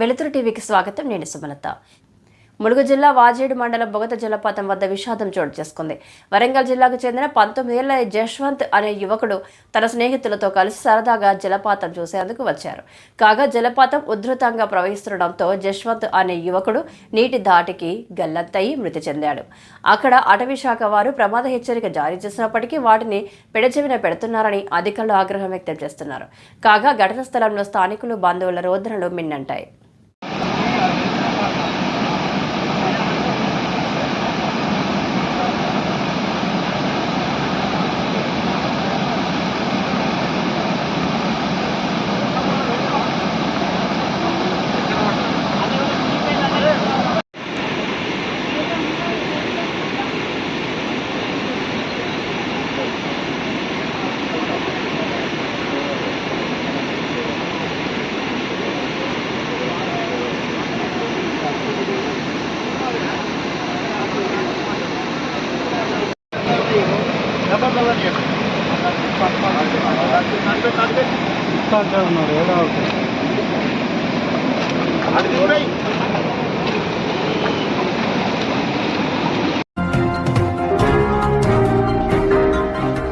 వెలుతురు టీవీకి స్వాగతం. నేను సుమలత. ములుగు జిల్లా వాజేడు మండలం బొగత జలపాతం వద్ద విషాదం చోటు చేసుకుంది. వరంగల్ జిల్లాకు చెందిన పంతొమ్మిదేళ్ళ జశ్వంత్ అనే యువకుడు తన స్నేహితులతో కలిసి సరదాగా జలపాతం చూసేందుకు వచ్చారు. కాగా జలపాతం ఉధృతంగా ప్రవహిస్తుండటంతో జశ్వంత్ అనే యువకుడు నీటి దాటికి గల్లంతయి మృతి చెందాడు. అక్కడ అటవీ శాఖ వారు ప్రమాద హెచ్చరిక జారీ చేసినప్పటికీ వాటిని పెడచెవిన పెడుతున్నారని అధికారులు ఆగ్రహం వ్యక్తం చేస్తున్నారు. కాగా ఘటన స్థలంలో స్థానికులు బంధువుల రోదనలు మిన్నంటాయి. ਕੱਢ ਦੇ ਉਹਨਾਂ ਦੇ ਉਹਦਾ ਉੱਤੇ